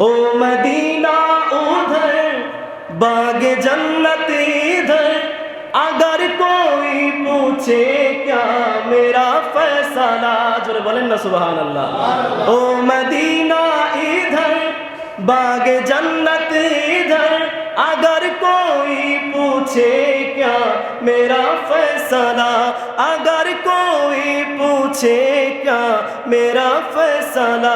ओ Medina उधर, बाग जन्नत इधर, अगर कोई पूछे क्या मेरा फैसला? जोरे बोलें ना सुबह अल्लाह ओ मदीना इधर, बाग जन्नत इधर, अगर कोई पूछे क्या मेरा फैसला? अगर कोई पूछे क्या मेरा फैसला?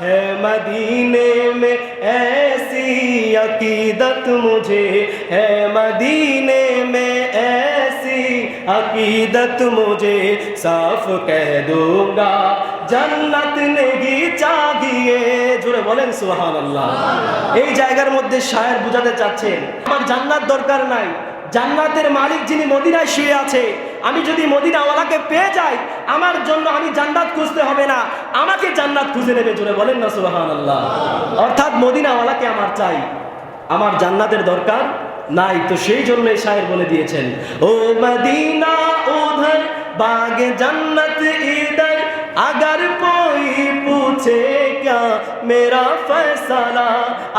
है मदीने ऐसी अकीदत मुझे है मदीने में ऐसी अकीदत मुझे साफ कह दूंगा জান্নাত নেহি চাগিয়ে জোরে বলেন সুবহান আল্লাহ এই জায়গার মধ্যে শায়ের বুঝাতে চাচ্ছেন আমার জান্নাত দরকার নাই জান্নাতের মালিক যিনি মদিনায় শুয়ে আছে আমি যদি মদিনাওয়ালাকে পেয়ে যাই আমার জন্য আমি জান্নাত খুঁজতে হবে না আমাকে জান্নাত খুঁজে নেবে জোরে বলেন না সুবহান আল্লাহ অর্থাৎ মদিনাওয়ালাকে আমার চাই আমার জান্নাতের দরকার নাই তো সেই জন্য এই শায়ের বলে দিয়েছেন ও মদিনা উধর বাগে জান্নাত ইধর अगर कोई पूछे क्या मेरा फैसला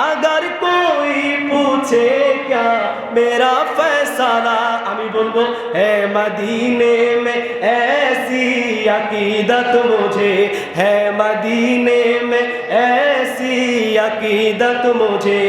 अगर कोई पूछे क्या मेरा फैसला আমি বলবো है मदीने में ऐसी अकीदत मुझे है मदीने में ऐसी अकीदत मुझे